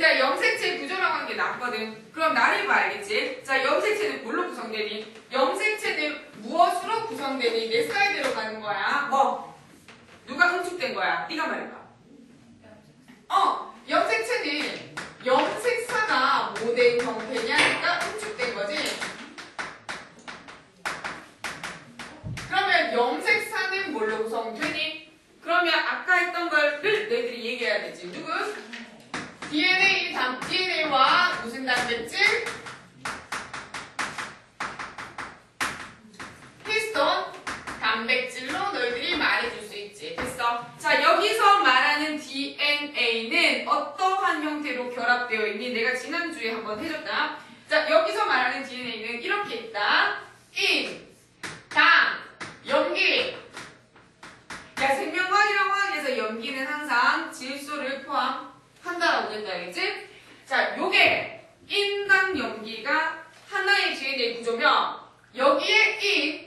얘들아 염색체 구조라고 하는 게 낫거든. 그럼 나를 알겠지? 자 염색체는 뭘로 구성되니? 염색체는 무엇으로 구성되니? 내 스타일대로 가는 거야. 뭐? 누가 응축된 거야? 네가 말해봐. 어, 염색체는 염색사가 모델 형태냐니까 응축된 거지. 그러면 염색사는 뭘로 구성되니? 그러면 아까 했던 거를 너희들이 얘기해야 되지. 누구? DNA 단 DNA와 무슨 단백질? 히스톤 단백질로 너희들이 말해줄 수 있지. 됐어? 자 여기서 말하는 DNA는 어떠한 형태로 결합되어 있니? 내가 지난주에 한번 해줬다. 자 여기서 말하는 DNA는 이렇게 있다. 인, 당, 염기. 야 생명과학이라고 하기 위해서 염기는 항상 질소를 포함 한다라고 된다. 알겠지? 자 요게 인당 염기가 하나의 DNA 구조면 여기에 인,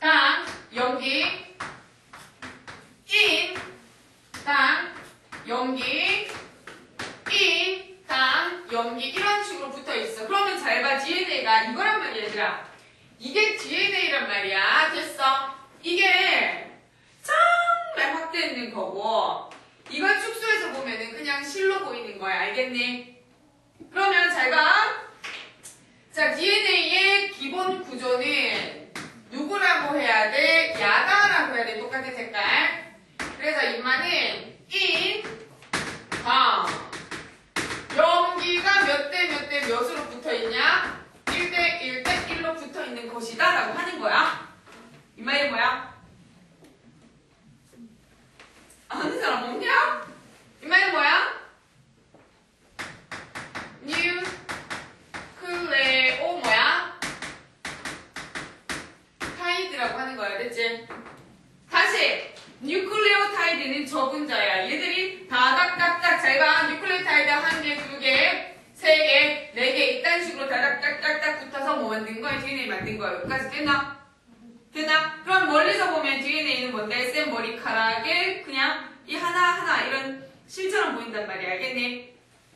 당, 염기, 인, 당, 염기, 인, 당, 염기 이런 식으로 붙어 있어. 그러면 잘 봐. DNA가 이거란 말이야, 얘들아. 이게 DNA란 말이야. 됐어. 이게 정말 확대있는 거고 이걸 축소해서 보면은 그냥 실로 보이는 거야. 알겠니? 그러면 잘 봐. 자, DNA의 기본 구조는 누구라고 해야 돼? 야다라고 해야 돼. 똑같은 색깔. 그래서 이마는 인, 당. 염기가 몇 대 몇 대 몇으로 붙어 있냐? 1대 1대 1로 붙어 있는 것이다. 라고 하는 거야. 이 말이 뭐야? 아는 사람 없냐? 이 말이 뭐야? 뉴클레오 뭐야? 타이드라고 하는 다시 뉴클레오타이드는 저분자야. 얘들이 다닥닥닥 잘 봐. 뉴클레오타이드 한 개, 두 개, 세 개, 네 개 이딴 식으로 다닥닥닥닥 붙어서 뭐 만든 거야? DNA 만든 거야. 여기까지 됐나? 됐나? 그럼 멀리서 보면 DNA는 뭔데? 쌤 머리카락에 그냥 이 하나하나 이런 실처럼 보인단 말이야. 알겠니?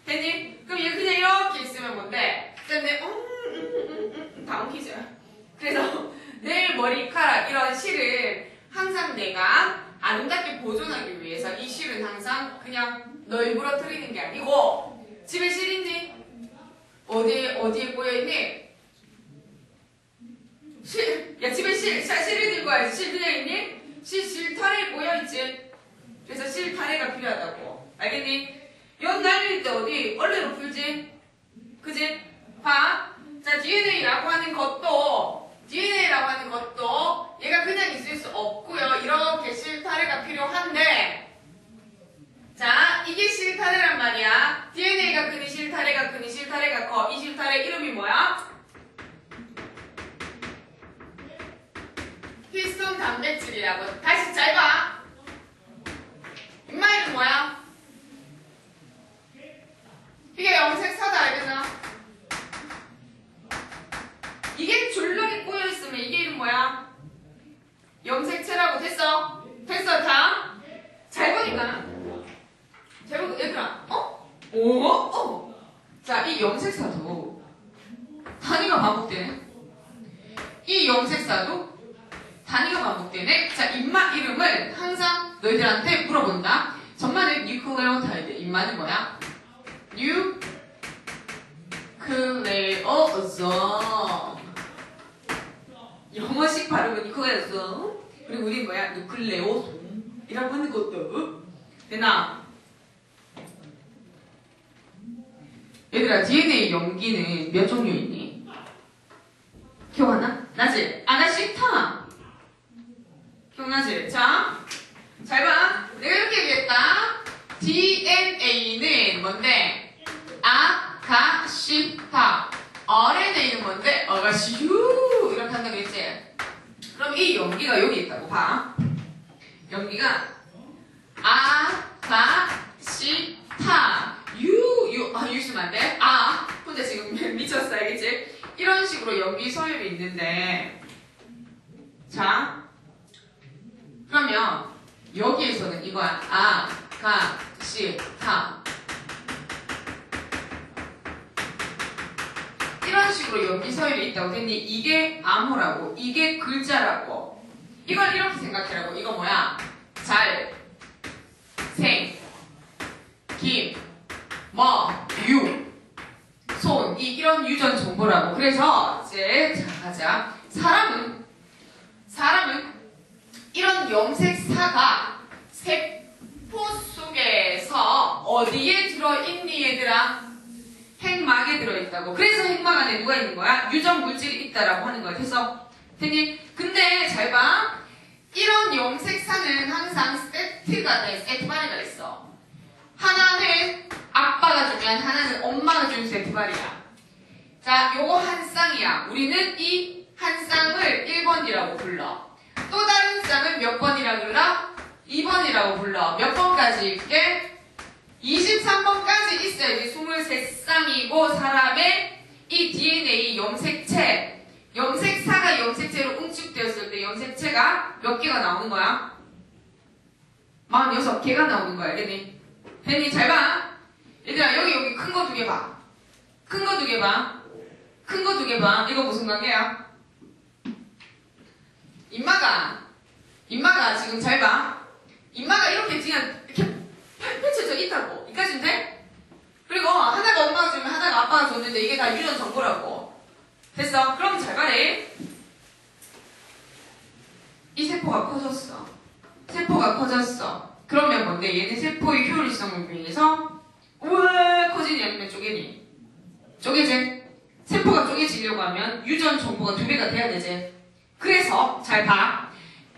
됐니? 그럼 얘 그냥 이렇게 있으면 뭔데? 쌤 내, 음, 음, 음, 음, 음, 다운 퀴즈. 그래서 내 머리카락 이런 실을 항상 내가 아름답게 보존하기 위해서 이 실은 항상 그냥 널브러뜨리는 게 아니고 집에 실 있니? 어디 어디에 꼬여 있니? 실, 야 집에 실, 실 실을 들고 와야지. 실 그냥 있니? 실 실타래 꼬여 있지. 그래서 실타래가 필요하다고. 알겠니? 연 날릴 때 어디 얼레로 풀지? 그지? 봐. 자 DNA라고 하는 것도 DNA라고 하는 것도 얘가 그냥 있을 수 없고요. 이렇게 실타래가 필요한데 자 이게 실타래란 말이야. DNA가 크니 실타래가 크니 실타래가 커. 이 실타래 이름이 뭐야? 히스톤 단백질이라고. 다시 잘 봐. 임마 이름 뭐야? 이게 염색사다 알겠나? 이게 줄눈이 꼬여 있으면 이게 이름 뭐야? 염색체라고 됐어? 됐어 다음 잘 보니까 잘 보고 얘들아 어? 오? 어? 자이 염색사도 단위가 반복되네 이 염색사도 단위가 반복되네 자 입맛 이름을 항상 너희들한테 물어본다 정말은 뉴클레오타이드 입맛은 뭐야? 뉴클레오섬 영어식 발음은 뉴클레오섬 그리고 우린 뭐야? 뉴클레오솜이라고 하는 것도 되나? 얘들아 DNA 염기는 몇 종류 있니? 기억하나? 나지? 아 나 싫다 기억나지? 자, 잘 봐. 내가 이렇게 얘기했다. DNA는 뭔데? 아가시타. RNA는 뭔데? 어가 시유. 이렇게 한다고 했지? 그럼 이 염기가 여기 있다고 봐. 여기가 아, 나, 시, 타, 유, 유, 아, 유 쓰면 안 돼? 아, 혼자 지금 미쳤어, 알겠지? 이런 식으로 여기 서열이 있는데, 자, 그러면 여기에서는 이거야. 아, 가, 시, 타. 이런 식으로 여기 서열이 있다고 했니? 이게 암호라고, 이게 글자라고. 이걸 이렇게 생각해라고. 이거 뭐야? 잘, 생, 김, 뭐, 유, 손, 이, 이런 유전 정보라고. 그래서 이제 자 가자. 사람은 사람은 이런 염색사가 세포 속에서 어디에 들어있니 얘들아? 핵막에 들어있다고. 그래서 핵막 안에 누가 있는 거야? 유전 물질이 있다라고 하는 거야. 됐어? 됐니? 근데 잘 봐. 이런 염색사는 항상 세트가 돼. 세트바리가 있어. 하나는 아빠가 주면 하나는 엄마가 준 세트바리야. 자, 요거 한 쌍이야. 우리는 이 한 쌍을 1번이라고 불러. 또 다른 쌍을 몇 번이라고 불러? 2번이라고 불러. 몇 번까지 있게? 23번까지 있어야지 23쌍이고 사람의 이 DNA 염색체 염색사가 염색체로 응축되었을 때 염색체가 몇 개가 나오는 거야? 46개가 나오는 거야 됐니? 됐니? 잘 봐. 얘들아 여기 여기 큰 거 두 개 봐. 큰 거 두 개 봐. 큰 거 두 개 봐. 이거 무슨 관계야? 임마가 임마가 지금 잘 봐. 임마가 이렇게 그냥 이렇게 펼- 펼쳐져 있다고. 이까지는 돼? 그리고 하나가 엄마가 주면 하나가 아빠가 줬는데 이게 다 유전 정보라고. 됐어? 그럼 잘 봐래. 이 세포가 커졌어. 세포가 커졌어. 그러면 뭔데? 얘는 세포의 효율성을 위해서 왜 커지니 아니면 쪼개니? 쪼개지? 세포가 쪼개지려고 하면 유전 정보가 두 배가 돼야 되지. 그래서 잘 봐.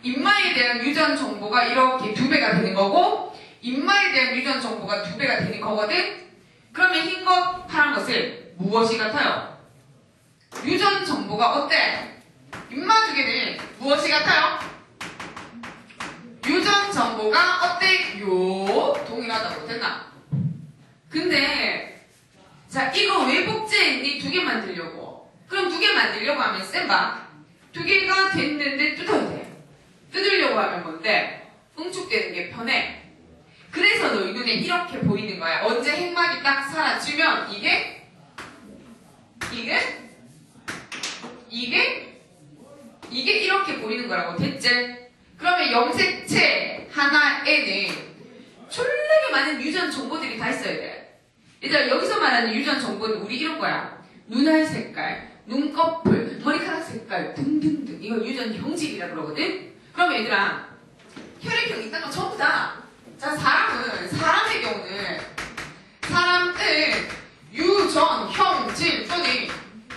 인마에 대한 유전 정보가 이렇게 두 배가 되는 거고 인마에 대한 유전 정보가 두 배가 되는 거거든. 그러면 흰 것, 파란 것을 무엇이 같아요? 유전 정보가 어때? 개는 무엇이 같아요? 유전 정보가 어때? 요 동일하다고 됐나? 근데 자 이거 왜 복제했니? 두 개 만들려고. 그럼 두 개 만들려고 하면 쌤 봐. 두 개가 됐는데 뜯어야 돼. 뜯으려고 하면 뭔데? 응축되는 게 편해. 그래서 너희 눈에 이렇게 보이는 거야. 언제 핵막이 딱 사라지면 이게 이게 이게 이게 이렇게 보이는 거라고 됐지? 그러면 염색체 하나에는 졸라게 많은 유전 정보들이 다 있어야 돼. 얘들아 여기서 말하는 유전 정보는 우리 이런 거야. 눈알 색깔, 눈꺼풀, 머리카락 색깔 등등등 이거 유전 형질이라 그러거든. 그럼 얘들아 혈액형 있다는 건 전부 다. 자 사람은 사람의 경우는 사람은 유전 형질 또는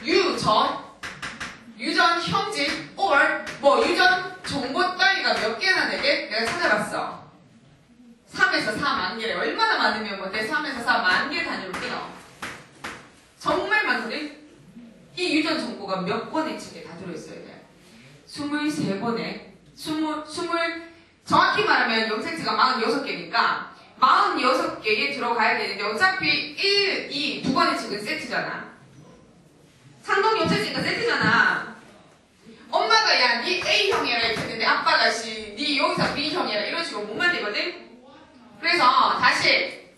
유전 유전 형질 or 뭐 유전 정보 따위가 몇 개나 되게 내가 찾아봤어. 3에서 4만 개. 얼마나 많으면 뭔데 3에서 4만 개 단위로 끊어. 정말 많거든. 이 유전 정보가 몇 권의 책에 다 들어있어야 돼. 23권에 20, 20 정확히 말하면 염색체가 46개니까 46개에 들어가야 되는데 어차피 1, 2, 두 권의 책은 세트잖아. 상동 염색체니까 세트잖아. 엄마가 야, 니 A형이라 이렇게 했는데 아빠가 씨, 니 여기서 B형이라 이런 식으로 못 만들거든? 그래서 다시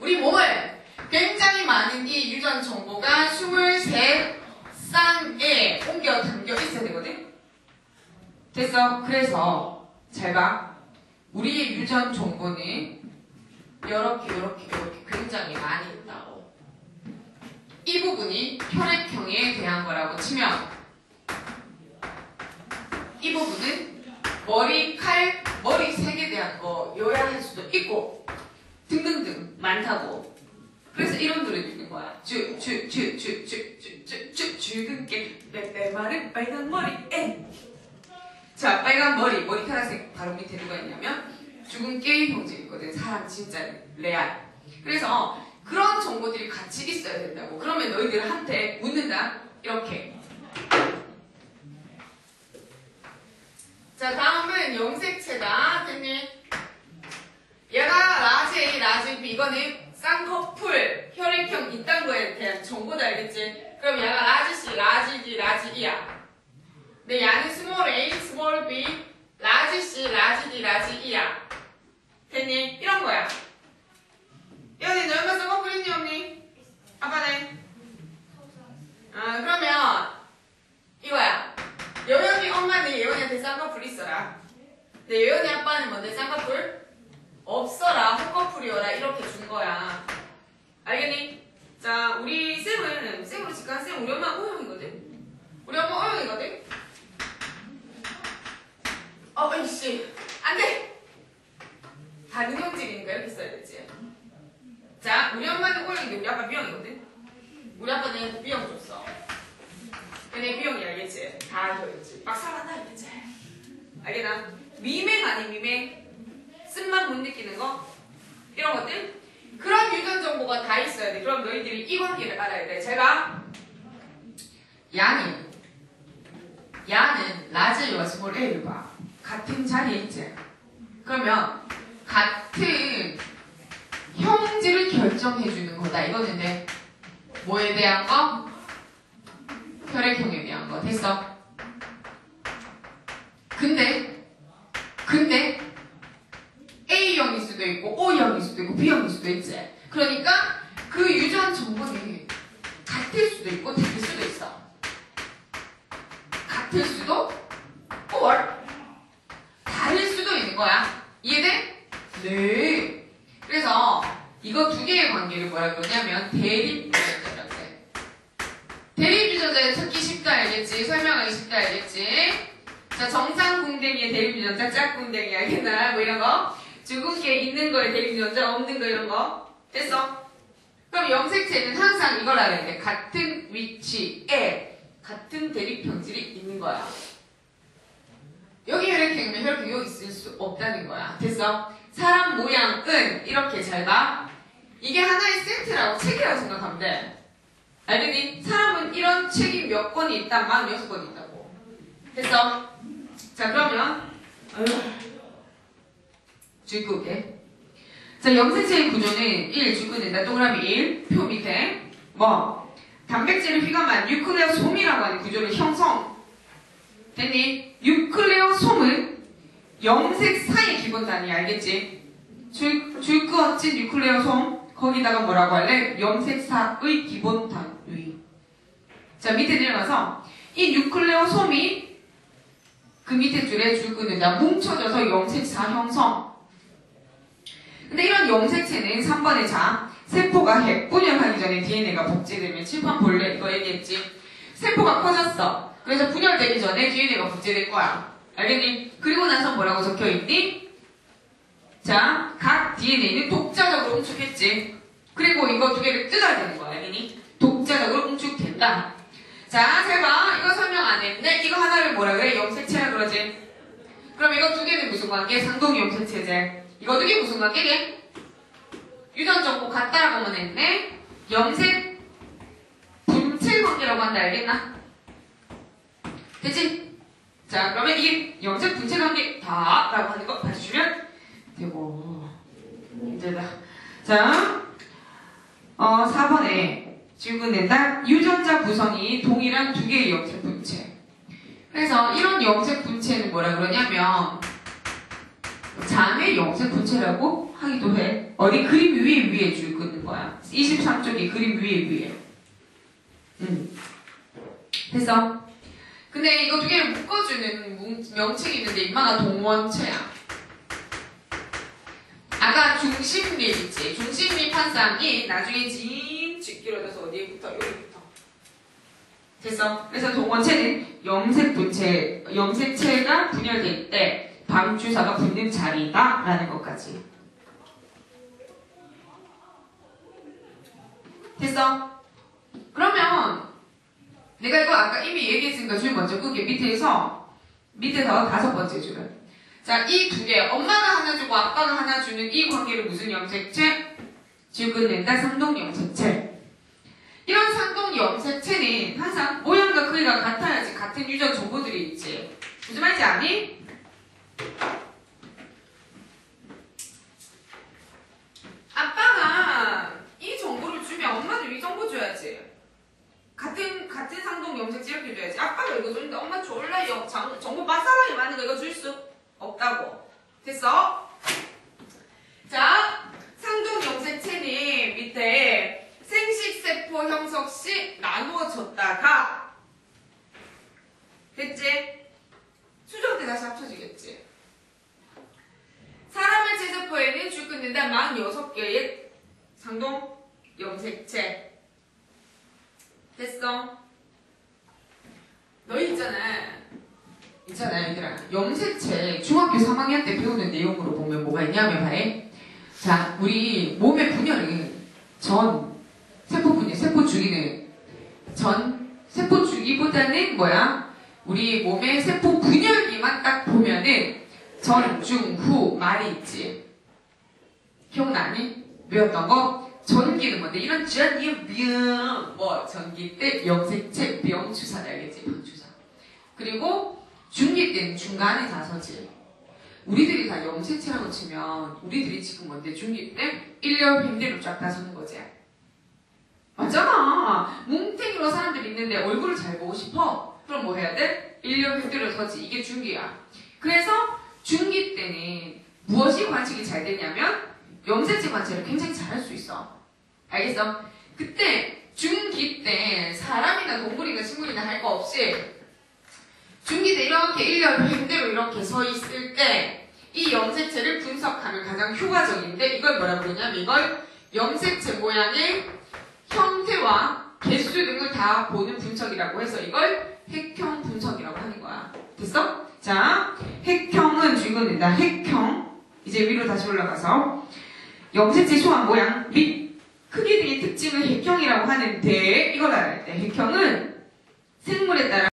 우리 몸을 굉장히 많은 이 유전 정보가 23쌍에 옮겨 담겨 있어야 되거든? 됐어? 그래서 잘 봐. 우리의 유전 정보는 이렇게 이렇게 이렇게 굉장히 많이 있다고. 이 부분이 혈액형에 대한 거라고 치면 이 부분은 머리, 칼, 머리색에 대한 거 요약할 수도 있고 등등등 많다고 그래서 이런 노래 있는 거야 쭈쭈쭈쭈쭈쭈쭈 주근깨 내, 내 말은 빨간 머리에 자 빨간 머리 머리카락색 바로 밑에 누가 있냐면 죽은 게임 형제이거든 사람 진짜 레알 그래서 그런 정보들이 같이 있어야 된다고 그러면 너희들한테 묻는다 이렇게 자, 다음은 염색체다. 됐니? 얘가 라지 A, 라지 B. 이거는 쌍꺼풀, 혈액형 이딴 거에 대한 정보다 알겠지? 그럼 얘가 라지 C, 라지 D, 라지 E야. 근데 얘는 스몰 A, 스몰 B, 라지 C, 라지 D, 라지 E야. 됐니? 이런 거야. 너 얼마 쌍꺼풀 있니 없니? 아빠네. 아, 그럼 준 거야. 알겠니? 자, 우리 쌤은, 쌤으로 직관 쌤, 우리 엄마 O형이거든? 우리 엄마 O형이거든? 어, 이씨. 안 돼! 다른 형질이니까 이렇게 써야 되지. 자, 우리 엄마는 O형인데 B형이거든? 우리 아빠는 B형 줬어. 얘네 B형이 알겠지? 다 알겠지? 막 살았다 알겠지? 알겠나? 미맹 아니 미맹? 쓴맛 못 느끼는 거? 이런 것들? 그런 유전 정보가 다 있어야 돼. 그럼 너희들이 이 관계를 알아야 돼. 제가 야는 야는 라즈와 스몰 봐. 같은 자리에 있지. 그러면 같은 형질을 결정해 주는 거다. 이거는데 뭐에 대한 거? 혈액형에 대한 거. 됐어? 근데 근데 A형일 수도 있고 O형일 수도 있고 B형일 수도 있지. 그러니까 그 유전 정보는 같을 수도 있고 다를 수도 있어. 같을 수도 or 다를 수도 있는 거야. 이해돼? 네. 그래서 이거 두 개의 관계를 뭐라 그러냐면 대립 유전자라고 해. 대립 유전자는 찾기 쉽다 알겠지? 설명하기 쉽다 알겠지? 자, 정상 궁뎅이의 대립 유전자, 짝 궁뎅이 알겠나? 뭐 이런 거. 주근깨 있는 거에 대립 유전자, 없는 거 이런 거. 됐어? 그럼 염색체는 항상 이걸 알아야 돼. 같은 위치에 같은 대립 병질이 있는 거야. 여기 혈액형이면 혈액형이 여기 있을 수 없다는 거야. 됐어? 사람 모양은 이렇게 잘 봐. 이게 하나의 세트라고 책이라고 생각하면 돼. 알겠니? 사람은 이런 책이 몇 권이 있다? 46권이 있다고. 됐어? 자, 그러면, 주입구 올게. 자, 염색체의 구조는 1, 주입구된다. 동그라미 1, 표 밑에. 뭐, 단백질을 휘감한 뉴클레오솜이라고 하는 구조를 형성. 됐니? 뉴클레오솜은 염색 사의 기본 단위 알겠지? 줄, 줄거 어찐 뉴클레오솜 거기다가 뭐라고 할래? 염색사의 기본 단위. 자, 밑에 내려가서 이 뉴클레오솜이 그 밑에 줄에 줄거는다 뭉쳐져서 염색사 형성. 근데 이런 염색체는 3번에 자, 세포가 핵분열하기 전에 DNA가 복제되면 칠판 볼래 이거 얘기했지. 세포가 커졌어. 그래서 분열되기 전에 DNA가 복제될 거야. 알겠니? 그리고 나서 뭐라고 적혀 있니? 자, 각 DNA는 독자적으로 응축했지. 그리고 이거 두 개를 뜯어야 되는 거야. 알겠니? 독자적으로 응축된다. 자, 잘 봐. 이거 설명 안 했는데 이거 하나를 뭐라 그래? 염색체라 그러지. 그럼 이거 두 개는 무슨 관계? 상동 염색체제. 이거 두 개 무슨 관계게? 유전 정보 같다라고만 했네. 염색 분체 관계라고 한다. 알겠나? 됐지? 자, 그러면 이게 염색 분체 관계 다라고 하는 거 봐주시면 되고 힘들다. 자, 어, 4번에 질문된다. 유전자 구성이 동일한 두 개의 염색 분체. 그래서 이런 염색 분체는 뭐라 그러냐면 자매 염색 분체라고 하기도 해. 어디 그림 위에 위에 줄 긋는 거야. 23쪽이 그림 위에 위에. 음. 됐어? 근데 이거 두 개를 묶어주는 뭉- 명칭이 있는데 인마가 동원체야. 아까 중심립 있지? 중심립 한 쌍이 나중에 진쭉 길어져서 어디에부터? 여기부터. 됐어? 그래서 동원체는 염색 분체, 염색체가 분열될 때 방주사가 붙는 자리다 라는 것까지. 됐어? 그러면 내가 이거 아까 이미 얘기했으니까 줄 먼저 끄게 밑에서 밑에서 다섯 번째 줄은 자, 이 두 개, 엄마가 하나 주고 아빠가 하나 주는 이 관계를 무슨 염색체? 줄긋 낸다 상동 염색체. 이런 상동 염색체는 항상 모양과 크기가 같아야지 같은 유전 정보들이 있지. 무슨 말인지 아니? 아빠가 이 정보를 주면 엄마도 이 정보 줘야지. 같은 같은 상동 염색체 이렇게 줘야지. 아빠가 이거 주는데 엄마 졸라 영- 장- 정보 빠싸하게 많은 거 이거 줄 수 없다고. 됐어? 자, 상동 염색체는 밑에 생식세포 형성 시 나누어졌다가 됐지? 수정 때 다시 합쳐 강동 염색체 됐어. 너희 있잖아. 있잖아 얘들아. 염색체 중학교 3학년 때 배우는 내용으로 보면 뭐가 있냐면 봐해. 자 우리 몸의 분열은 전 세포 분열 세포 주기는 전 세포 주기보다는 뭐야? 우리 몸의 세포 분열기만 딱 보면은 전, 중, 후 말이 있지. 기억나니? 외웠던 거? 전기는 뭔데? 이런 전기 병, 뭐 전기 때 염색체 병 주사를 알겠지? 병 주사. 그리고 중기 때는 중간에 다 서지. 우리들이 다 염색체라고 치면 우리들이 지금 뭔데 중기 때 1년 횡대로 쫙 다 서는 거지. 맞잖아. 뭉탱이로 사람들이 있는데 얼굴을 잘 보고 싶어. 그럼 뭐 해야 돼? 1년 횡대로 서지. 이게 중기야. 그래서 중기 때는 무엇이 관측이 잘 되냐면 염색체 관찰을 굉장히 잘할 수 있어. 알겠어? 그때 중기 때 사람이나 동물이나 식물이나 할 거 없이 중기 때 이렇게 1년 횡대로 이렇게 서 있을 때 이 염색체를 분석하면 가장 효과적인데 이걸 뭐라 부르냐면 이걸 염색체 모양의 형태와 개수 등을 다 보는 분석이라고 해서 이걸 핵형 분석이라고 하는 거야. 됐어? 자, 핵형은 주의가 된다. 핵형. 이제 위로 다시 올라가서 염색체 소환 모양 및 크기 등의 특징을 핵형이라고 하는데 이걸 알아야 돼. 핵형은 생물에 따라